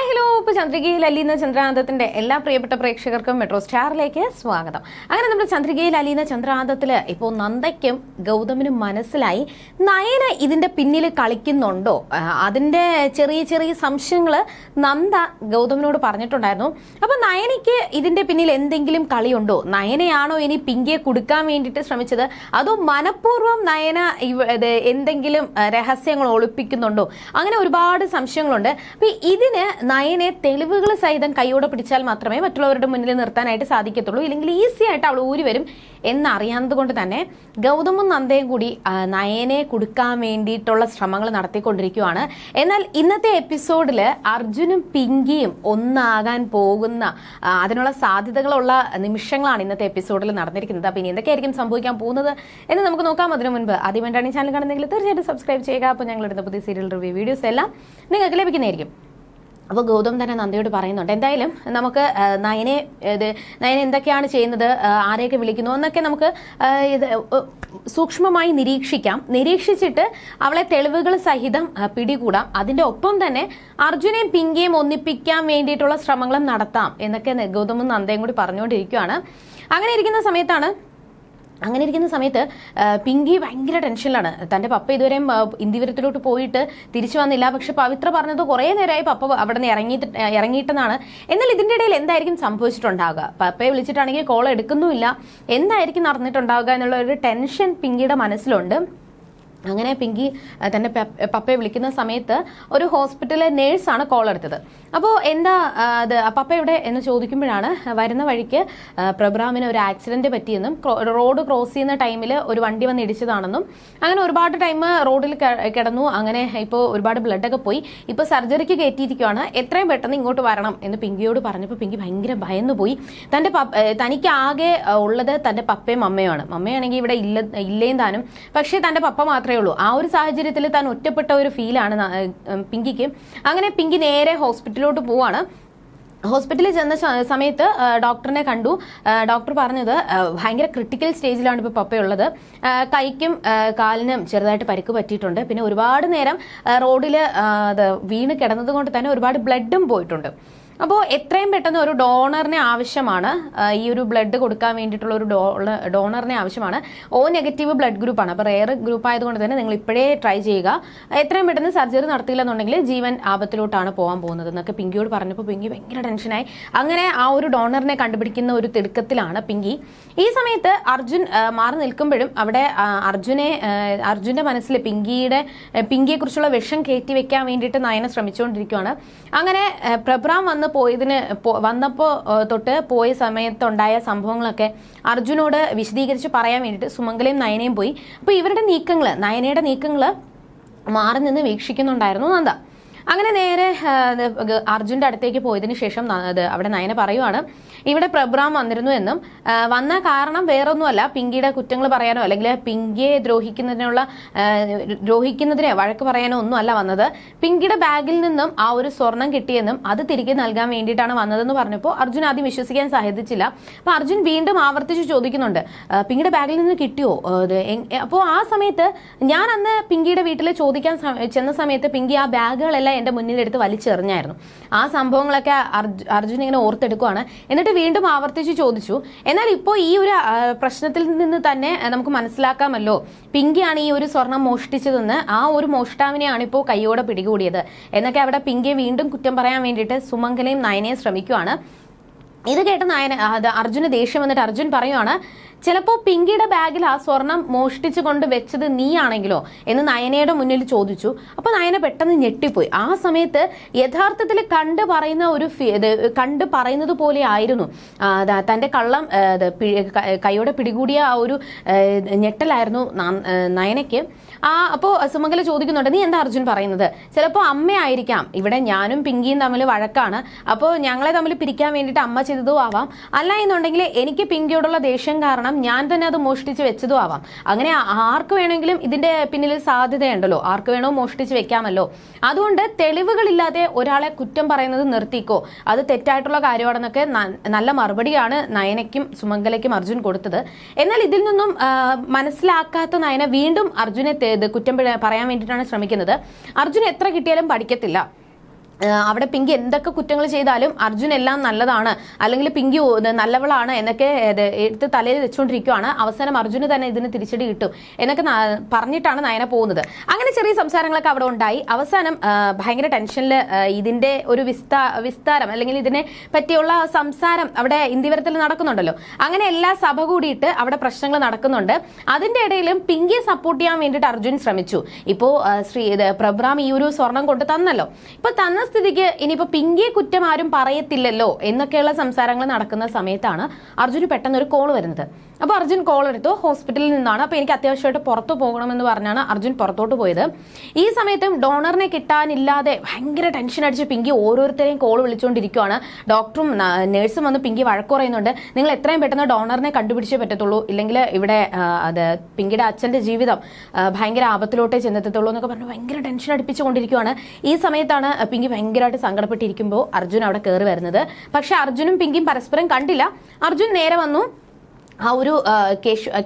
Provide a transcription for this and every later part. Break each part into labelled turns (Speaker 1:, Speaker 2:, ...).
Speaker 1: Hi hello ഇപ്പോൾ ചന്ദ്രികയിൽ അലീന ചന്ദ്രാന്തത്തിന്റെ എല്ലാ പ്രിയപ്പെട്ട പ്രേക്ഷകർക്കും മെട്രോ സ്റ്റാറിലേക്ക് സ്വാഗതം. അങ്ങനെ നമ്മുടെ ചന്ദ്രികയിൽ അലീന ചന്ദ്രാന്തത്തിൽ ഇപ്പോൾ നന്ദയ്ക്കും ഗൗതമിനും മനസ്സിലായി. നയന ഇതിന്റെ പിന്നിൽ കളിക്കുന്നുണ്ടോ? അതിന്റെ ചെറിയ ചെറിയ സംശയങ്ങൾ നന്ദ ഗൗതമിനോട് പറഞ്ഞിട്ടുണ്ടായിരുന്നു. അപ്പോൾ നയനയ്ക്ക് ഇതിന്റെ പിന്നിൽ എന്തെങ്കിലും കളിയുണ്ടോ? നയനയാണോ ഇനി പിങ്കിയെ കൊടുക്കാൻ വേണ്ടിയിട്ട് ശ്രമിച്ചത്? അതോ മനഃപൂർവം നയന എന്തെങ്കിലും രഹസ്യങ്ങൾ ഒളിപ്പിക്കുന്നുണ്ടോ? അങ്ങനെ ഒരുപാട് സംശയങ്ങളുണ്ട്. അപ്പോൾ ഇതിന് നയനെ തെളിവുകൾ സഹിതം കൈയോടെ പിടിച്ചാൽ മാത്രമേ മറ്റുള്ളവരുടെ മുന്നിൽ നിർത്താനായിട്ട് സാധിക്കത്തുള്ളൂ. ഇല്ലെങ്കിൽ ഈസി ആയിട്ട് അവൾ ഊരി വരും എന്നറിയാവുന്നത് കൊണ്ട് തന്നെ ഗൗതമും നന്ദയും കൂടി നയനെ കൊടുക്കാൻ വേണ്ടിയിട്ടുള്ള ശ്രമങ്ങൾ നടത്തിക്കൊണ്ടിരിക്കുകയാണ്. എന്നാൽ ഇന്നത്തെ എപ്പിസോഡിൽ അർജുനും പിങ്കിയും ഒന്നാകാൻ പോകുന്ന അതിനുള്ള സാധ്യതകളുള്ള നിമിഷങ്ങളാണ് ഇന്നത്തെ എപ്പിസോഡിൽ നടന്നിരിക്കുന്നത്. അപ്പം ഇനി എന്തൊക്കെയായിരിക്കും സംഭവിക്കാൻ പോകുന്നത് എന്ന് നമുക്ക് നോക്കാം. അതിനു മുൻപ് ആദ്യം വേണ്ടാണ് ഈ ചാനൽ കാണുന്നെങ്കിൽ തീർച്ചയായിട്ടും സബ്സ്ക്രൈബ് ചെയ്യുക. അപ്പോൾ ഞങ്ങൾ ഇടുന്ന പുതിയ സീരിയൽ റിവ്യൂ വീഡിയോസ് എല്ലാം നിങ്ങൾക്ക് ലഭിക്കുന്നതായിരിക്കും. അപ്പോൾ ഗൗതം തന്നെ നന്ദിയോട് പറയുന്നുണ്ട്. എന്തായാലും നമുക്ക് നയനെ ഇത് നയന എന്തൊക്കെയാണ് ചെയ്യുന്നത് ആരെയൊക്കെ വിളിക്കുന്നു എന്നൊക്കെ നമുക്ക് ഇത് സൂക്ഷ്മമായി നിരീക്ഷിക്കാം. നിരീക്ഷിച്ചിട്ട് അവളെ തെളിവുകൾ സഹിതം പിടികൂടാം. അതിന്റെ ഒപ്പം തന്നെ അർജുനെയും പിങ്കിയെയും ഒന്നിപ്പിക്കാൻ വേണ്ടിയിട്ടുള്ള ശ്രമങ്ങളും നടത്താം എന്നൊക്കെ ഗൗതമും നന്ദയും കൂടി പറഞ്ഞുകൊണ്ടിരിക്കുകയാണ് അങ്ങനെ ഇരിക്കുന്ന സമയത്താണ് അങ്ങനെ ഇരിക്കുന്ന സമയത്ത് പിങ്കി ഭയങ്കര ടെൻഷനിലാണ്. തന്റെ പപ്പ ഇതുവരെയും ഇന്ദിപുരത്തിലോട്ട് പോയിട്ട് തിരിച്ചു വന്നില്ല. പക്ഷെ പവിത്ര പറഞ്ഞത് കുറേ നേരമായി പപ്പ അവിടെ നിന്ന് ഇറങ്ങി ഇറങ്ങിയിട്ടെന്നാണ്. എന്നാൽ ഇതിന്റെ ഇടയിൽ എന്തായിരിക്കും സംഭവിച്ചിട്ടുണ്ടാവുക? പപ്പയെ വിളിച്ചിട്ടാണെങ്കിൽ കോൾ എടുക്കുന്നുമില്ല. എന്തായിരിക്കും നടന്നിട്ടുണ്ടാവുക എന്നുള്ള ഒരു ടെൻഷൻ പിങ്കിയുടെ മനസ്സിലുണ്ട്. അങ്ങനെ പിങ്കി തന്റെ പപ്പയെ വിളിക്കുന്ന സമയത്ത് ഒരു ഹോസ്പിറ്റലിലെ നേഴ്സാണ് കോൾ എടുത്തത്. അപ്പോൾ എന്താ അത് പപ്പ എവിടെ എന്ന് ചോദിക്കുമ്പോഴാണ് വരുന്ന വഴിക്ക് പ്രബ്രാമിന് ഒരു ആക്സിഡന്റ് പറ്റിയെന്നും റോഡ് ക്രോസ് ചെയ്യുന്ന ടൈമിൽ ഒരു വണ്ടി വന്ന് ഇടിച്ചതാണെന്നും അങ്ങനെ ഒരുപാട് ടൈം റോഡിൽ കിടന്നു അങ്ങനെ ഇപ്പോൾ ഒരുപാട് ബ്ലഡ് ഒക്കെ പോയി. ഇപ്പോൾ സർജറിക്ക് കയറ്റിയിരിക്കുകയാണ് എത്രയും പെട്ടെന്ന് ഇങ്ങോട്ട് വരണം എന്ന് പിങ്കിയോട് പറഞ്ഞപ്പോൾ പിങ്കി ഭയങ്കര ഭയന്ന് പോയി. തന്റെ തനിക്ക് ആകെ ഉള്ളത് തന്റെ പപ്പയും അമ്മയുമാണ്. മമ്മയാണെങ്കിൽ ഇവിടെ ഇല്ല ഇല്ലേന്താനും പക്ഷേ തന്റെ പപ്പ മാത്രമേ ഉള്ളൂ ആ ഒരു സാഹചര്യത്തിൽ താൻ ഒറ്റപ്പെട്ട ഒരു ഫീലാണ് പിങ്കിക്ക്. അങ്ങനെ പിങ്കി നേരെ ഹോസ്പിറ്റലിലോട്ട് പോവാണ്. ഹോസ്പിറ്റലിൽ ചെന്ന സമയത്ത് ഡോക്ടറിനെ കണ്ടു. ഡോക്ടർ പറഞ്ഞത് ഭയങ്കര ക്രിട്ടിക്കൽ സ്റ്റേജിലാണ് ഇപ്പോൾ പപ്പയുള്ളത് കൈക്കും കാലിനും ചെറുതായിട്ട് പരിക്ക് പറ്റിയിട്ടുണ്ട്. പിന്നെ ഒരുപാട് നേരം റോഡിൽ വീണ് കിടന്നത് കൊണ്ട് തന്നെ ഒരുപാട് ബ്ലഡും പോയിട്ടുണ്ട്. അപ്പോൾ എത്രയും പെട്ടെന്ന് ഒരു ഡോണറിനെ ആവശ്യമാണ്. ഈ ഒരു ബ്ലഡ് കൊടുക്കാൻ വേണ്ടിയിട്ടുള്ള ഒരു ഡോണറിനെ ആവശ്യമാണ്. ഓ നെഗറ്റീവ് ബ്ലഡ് ഗ്രൂപ്പാണ് അപ്പോൾ റെയർ ഗ്രൂപ്പ് ആയതുകൊണ്ട് തന്നെ നിങ്ങൾ ഇപ്പോഴേ ട്രൈ ചെയ്യുക. എത്രയും പെട്ടെന്ന് സർജറി നടത്തിയില്ലെന്നുണ്ടെങ്കിൽ ജീവൻ ആപത്തിലോട്ടാണ് പോകാൻ പോകുന്നത് എന്നൊക്കെ പിങ്കിയോട് പറഞ്ഞപ്പോൾ പിങ്കി ഭയങ്കര ടെൻഷനായി അങ്ങനെ ആ ഒരു ഡോണറിനെ കണ്ടുപിടിക്കുന്ന ഒരു തിടുക്കത്തിലാണ് പിങ്കി. ഈ സമയത്ത് അർജുൻ മാറി നിൽക്കുമ്പോഴും അവിടെ അർജുനെ അർജുന്റെ മനസ്സിൽ പിങ്കിയുടെ പിങ്കിയെക്കുറിച്ചുള്ള വിഷം കയറ്റി വെക്കാൻ വേണ്ടിയിട്ട് നയന ശ്രമിച്ചുകൊണ്ടിരിക്കുകയാണ് അങ്ങനെ പ്രഭ്രാം വന്ന് പോയതിന് വന്നപ്പോൾ വന്നപ്പോ തൊട്ട് പോയ സമയത്തുണ്ടായ സംഭവങ്ങളൊക്കെ അർജുനോട് വിശദീകരിച്ച് പറയാൻ വേണ്ടിയിട്ട് സുമംഗലയും നയനയും പോയി. അപ്പോൾ ഇവരുടെ നീക്കങ്ങൾ നയനയുടെ നീക്കങ്ങൾ മാറി നിന്ന് വീക്ഷിക്കുന്നുണ്ടായിരുന്നു നന്ദ. അങ്ങനെ നേരെ അർജുന്റെ അടുത്തേക്ക് പോയതിനു ശേഷം അവിടെ നയന പറയുവാണ് ഇവിടെ പ്രഭ്രാം വന്നിരുന്നു എന്നും വന്ന കാരണം വേറൊന്നുമല്ല. പിങ്കിയുടെ കുറ്റങ്ങൾ പറയാനോ അല്ലെങ്കിൽ പിങ്കിയെ ദ്രോഹിക്കുന്നതിനുള്ള ദ്രോഹിക്കുന്നതിനെ വഴക്ക് പറയാനോ ഒന്നുമല്ല വന്നത്. പിങ്കിയുടെ ബാഗിൽ നിന്നും ആ ഒരു സ്വർണം കിട്ടിയെന്നും അത് തിരികെ നൽകാൻ വേണ്ടിയിട്ടാണ് വന്നതെന്ന് പറഞ്ഞപ്പോൾ അർജുൻ ആദ്യം വിശ്വസിക്കാൻ സാധിച്ചില്ല അപ്പൊ അർജുൻ വീണ്ടും ആവർത്തിച്ച് ചോദിക്കുന്നുണ്ട് "ആ, പിങ്കിയുടെ ബാഗിൽ നിന്ന് കിട്ടിയോ? അപ്പോൾ ആ സമയത്ത് ഞാൻ അന്ന് പിങ്കിയുടെ വീട്ടിൽ ചോദിക്കാൻ ചെന്ന സമയത്ത് പിങ്കി ആ ബാഗുകളെല്ലാം എന്റെ മുന്നിലെടുത്ത് വലിച്ചെറിഞ്ഞായിരുന്നു. ആ സംഭവങ്ങളൊക്കെ അർജു- അർജുൻ ഇങ്ങനെ ഓർത്തെടുക്കുവാണ്. എന്നിട്ട് വീണ്ടും ആവർത്തിച്ച് ചോദിച്ചു എന്നാൽ ഇപ്പോൾ ഈ ഒരു പ്രശ്നത്തിൽ നിന്ന് തന്നെ നമുക്ക് മനസ്സിലാക്കാമല്ലോ. പിങ്കിയാണ് ഈ ഒരു സ്വർണം മോഷ്ടിച്ചതെന്ന്. ആ ഒരു മോഷ്ടാവിനെയാണ് ഇപ്പോൾ കൈയോടെ പിടികൂടിയത്. എന്നൊക്കെ അവിടെ പിങ്കിയെ വീണ്ടും കുറ്റം പറയാൻ വേണ്ടിയിട്ട് സുമംഗലയും നയനയും ശ്രമിക്കുവാണ്. ഇത് കേട്ട നയന അർജുന് ദേഷ്യം വന്നിട്ട് അർജുൻ പറയുവാണ് ചിലപ്പോൾ പിങ്കിയുടെ ബാഗിൽ ആ സ്വർണം മോഷ്ടിച്ചു കൊണ്ട് വെച്ചത് നീയാണെങ്കിലോ എന്ന് നയനയുടെ മുന്നിൽ ചോദിച്ചു. അപ്പോൾ നയന പെട്ടെന്ന് ഞെട്ടിപ്പോയി. ആ സമയത്ത് യഥാർത്ഥത്തിൽ കണ്ട് പറയുന്ന ഒരു കണ്ട് പറയുന്നത് പോലെ ആയിരുന്നു. തന്റെ കള്ളം കൈയോടെ പിടികൂടിയ ആ ഒരു ഞെട്ടലായിരുന്നു നയനയ്ക്ക്. ആ അപ്പോൾ സുമംഗല ചോദിക്കുന്നുണ്ട് നീ എന്താ അർജുൻ പറയുന്നത്? ചിലപ്പോൾ അമ്മയായിരിക്കാം ഇവിടെ ഞാനും പിങ്കിയും തമ്മിൽ വഴക്കാണ്. അപ്പോൾ ഞങ്ങളെ തമ്മിൽ പിരിക്കാൻ വേണ്ടിയിട്ട് അമ്മ ചെയ്തതും ആവാം. അല്ല എന്നുണ്ടെങ്കിൽ എനിക്ക് പിങ്കിയോടുള്ള ദേഷ്യം കാരണം ഞാൻ തന്നെ അത് മോഷ്ടിച്ച് വെച്ചതും ആവാം. അങ്ങനെ ആർക്ക് വേണമെങ്കിലും ഇതിന്റെ പിന്നിൽ സാധ്യതയുണ്ടല്ലോ. ആർക്ക് വേണോ മോഷ്ടിച്ച് വെക്കാമല്ലോ. അതുകൊണ്ട് തെളിവുകളില്ലാതെ ഒരാളെ കുറ്റം പറയുന്നത് നിർത്തിക്കോ. അത് തെറ്റായിട്ടുള്ള കാര്യമാണെന്നൊക്കെ നല്ല മറുപടിയാണ് നയനയ്ക്കും സുമംഗലയ്ക്കും അർജുൻ കൊടുത്തത്. എന്നാൽ ഇതിൽ നിന്നും മനസ്സിലാക്കാത്ത നയന വീണ്ടും അർജുനെ കുറ്റം പറയാൻ വേണ്ടിയിട്ടാണ് ശ്രമിക്കുന്നത്. അർജുൻ എത്ര കിട്ടിയാലും പഠിക്കത്തില്ല. അവിടെ പിങ്കി എന്തൊക്കെ കുറ്റങ്ങൾ ചെയ്താലും അർജുൻ എല്ലാം നല്ലതാണ്. അല്ലെങ്കിൽ പിങ്കി നല്ലവളാണ് എന്നൊക്കെ എടുത്ത് തലയിൽ വെച്ചുകൊണ്ടിരിക്കുകയാണ് അവസാനം അർജുന് തന്നെ ഇതിന് തിരിച്ചടി കിട്ടും എന്നൊക്കെ പറഞ്ഞിട്ടാണ് നയന പോകുന്നത്. അങ്ങനെ ചെറിയ സംസാരങ്ങളൊക്കെ അവിടെ ഉണ്ടായി. അവസാനം ഭയങ്കര ടെൻഷനിൽ ഇതിന്റെ ഒരു വിസ്താ വിസ്താരം അല്ലെങ്കിൽ ഇതിനെ പറ്റിയുള്ള സംസാരം അവിടെ ഇന്ത്യവരത്തിൽ നടക്കുന്നുണ്ടല്ലോ. അങ്ങനെ എല്ലാ സഭ കൂടിയിട്ട് അവിടെ പ്രശ്നങ്ങൾ നടക്കുന്നുണ്ട്. അതിന്റെ ഇടയിലും പിങ്കിയെ സപ്പോർട്ട് ചെയ്യാൻ വേണ്ടിയിട്ട് അർജുൻ ശ്രമിച്ചു. ഇപ്പോ ശ്രീ പ്രഭ്രാം ഈ ഒരു സ്വർണം കൊണ്ട് തന്നല്ലോ. ഇപ്പൊ തന്ന സ്ഥിതിക്ക് ഇനിയിപ്പോൾ പിങ്കിയെ കുറ്റം ആരും പറയത്തില്ലല്ലോ എന്നൊക്കെയുള്ള സംസാരങ്ങൾ നടക്കുന്ന സമയത്താണ് അർജുന് പെട്ടെന്ന് ഒരു കോൾ വരുന്നത്. അപ്പോൾ അർജുൻ കോൾ എടുത്തു ഹോസ്പിറ്റലിൽ നിന്നാണ്. അപ്പോൾ എനിക്ക് അത്യാവശ്യമായിട്ട് പുറത്തു പോകണമെന്ന് പറഞ്ഞാണ് അർജുൻ പുറത്തോട്ട് പോയത്. ഈ സമയത്തും ഡോണറിനെ കിട്ടാനില്ലാതെ ഭയങ്കര ടെൻഷൻ അടിച്ച് പിങ്കി ഓരോരുത്തരെയും കോൾ വിളിച്ചുകൊണ്ടിരിക്കുകയാണ് ഡോക്ടറും നേഴ്സും വന്ന് പിങ്കി വഴക്ക് പറയുന്നുണ്ട്. നിങ്ങൾ എത്രയും പെട്ടെന്ന് ഡോണറിനെ കണ്ടുപിടിച്ചേ പറ്റത്തുള്ളൂ. ഇല്ലെങ്കിൽ ഇവിടെ അത് പിങ്കിയുടെ അച്ഛന്റെ ജീവിതം ഭയങ്കര ആപത്തിലോട്ടേ ചെന്നെത്തത്തുള്ളൂ എന്നൊക്കെ പറഞ്ഞു ഭയങ്കര ടെൻഷൻ അടിപ്പിച്ചുകൊണ്ടിരിക്കുകയാണ് ഈ സമയത്താണ് പിങ്കി ഭയങ്കരമായിട്ട് സങ്കടപ്പെട്ടിരിക്കുമ്പോൾ അർജുൻ അവിടെ കയറി വരുന്നത്. പക്ഷെ അർജുനും പിങ്കിയും പരസ്പരം കണ്ടില്ല. അർജുൻ നേരെ വന്നു. ആ ഒരു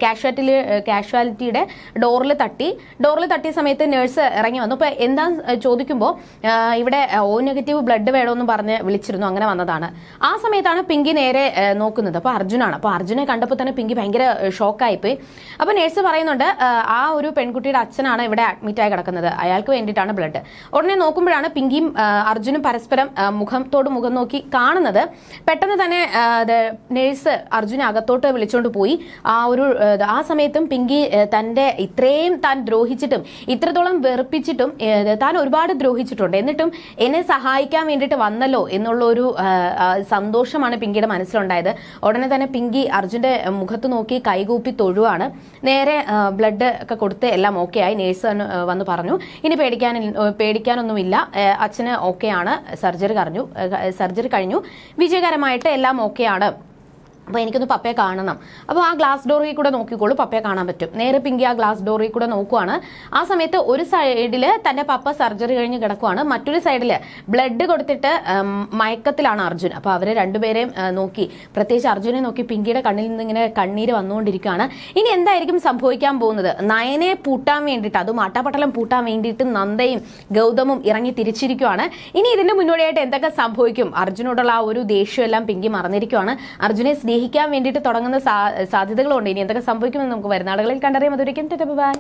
Speaker 1: കാഷ്വാലിറ്റി കാഷ്വാലിറ്റിയുടെ ഡോറിൽ തട്ടി. ഡോറിൽ തട്ടിയ സമയത്ത് നേഴ്സ് ഇറങ്ങി വന്നു. അപ്പോൾ എന്താ ചോദിക്കുമ്പോൾ ഇവിടെ ഓ നെഗറ്റീവ് ബ്ലഡ് വേണമെന്ന് പറഞ്ഞ് വിളിച്ചിരുന്നു. അങ്ങനെ വന്നതാണ്. ആ സമയത്താണ് പിങ്കി നേരെ നോക്കുന്നത്. അപ്പോൾ അർജുനാണ്. അപ്പോൾ അർജുനെ കണ്ടപ്പോൾ തന്നെ പിങ്കി ഭയങ്കര ഷോക്കായിപ്പോയി. അപ്പോൾ നേഴ്സ് പറയുന്നുണ്ട് ആ, ഒരു പെൺകുട്ടിയുടെ അച്ഛനാണ് ഇവിടെ അഡ്മിറ്റായി കിടക്കുന്നത്. അയാൾക്ക് വേണ്ടിയിട്ടാണ് ബ്ലഡ് ഉടനെ നോക്കുമ്പോഴാണ് പിങ്കിയും അർജുനും പരസ്പരം മുഖത്തോട് മുഖം നോക്കി കാണുന്നത്. പെട്ടെന്ന് തന്നെ നേഴ്സ് അർജുനെ അകത്തോട്ട് വിളിച്ചുകൊണ്ട് പോയി ആ ഒരു ആ, സമയത്തും പിങ്കി തന്റെ ഇത്രയും താൻ ദ്രോഹിച്ചിട്ടും ഇത്രത്തോളം വെറുപ്പിച്ചിട്ടും താൻ ഒരുപാട് ദ്രോഹിച്ചിട്ടുണ്ട്. എന്നിട്ടും എന്നെ സഹായിക്കാൻ വേണ്ടിയിട്ട് വന്നല്ലോ എന്നുള്ള ഒരു സന്തോഷമാണ് പിങ്കിയുടെ മനസ്സിലുണ്ടായത്. ഉടനെ തന്നെ പിങ്കി അർജുന്റെ മുഖത്ത് നോക്കി കൈകൂപ്പി തൊഴുവാണ്. നേരെ ബ്ലഡ് ഒക്കെ കൊടുത്ത് എല്ലാം ഓക്കെ ആയി. നേഴ്സ് വന്ന് പറഞ്ഞു ഇനി പേടിക്കാൻ പേടിക്കാനൊന്നുമില്ല. അച്ഛന് ഓക്കെയാണ് സർജറി കഴിഞ്ഞു സർജറി കഴിഞ്ഞു. വിജയകരമായിട്ട് എല്ലാം ഓക്കെയാണ് അപ്പോൾ എനിക്കൊന്ന് പപ്പയെ കാണണം. അപ്പോൾ ആ ഗ്ലാസ് ഡോറിൽ കൂടെ നോക്കിക്കോളൂ പപ്പയെ കാണാൻ പറ്റും. നേരെ പിങ്കി ആ ഗ്ലാസ് ഡോറിൽ കൂടെ നോക്കുവാണ്. ആ സമയത്ത് ഒരു സൈഡിൽ തന്റെ പപ്പ സർജറി കഴിഞ്ഞ് കിടക്കുവാണ്. മറ്റൊരു സൈഡിൽ ബ്ലഡ് കൊടുത്തിട്ട് മയക്കത്തിലാണ് അർജുൻ. അപ്പോൾ അവരെ രണ്ടുപേരെയും നോക്കി. പ്രത്യേകിച്ച് അർജുനെ നോക്കി പിങ്കിയുടെ കണ്ണിൽ നിന്ന് ഇങ്ങനെ കണ്ണീര് വന്നുകൊണ്ടിരിക്കുകയാണ്. ഇനി എന്തായിരിക്കും സംഭവിക്കാൻ പോകുന്നത്? നയനെ പൂട്ടാൻ വേണ്ടിയിട്ട് അതും ആട്ടാപ്പട്ടലം പൂട്ടാൻ വേണ്ടിയിട്ട് നന്ദയും ഗൗതമും ഇറങ്ങി തിരിച്ചിരിക്കുവാണ്. ഇനി ഇതിന്റെ മുന്നോടിയായിട്ട് എന്തൊക്കെ സംഭവിക്കും? അർജുനോടുള്ള ആ ഒരു ദേഷ്യമെല്ലാം പിങ്കി മറന്നിരിക്കുവാണ്. അർജുനെ സ്നേഹിക്കാൻ വേണ്ടിയിട്ട് തുടങ്ങുന്ന സാധ്യതകളുണ്ട്. ഇനി എന്തൊക്കെ സംഭവിക്കുമെന്ന് നമുക്ക് വരുന്ന ആളുകളിൽ കണ്ടറിയാം അതുവരെയും ബൈ.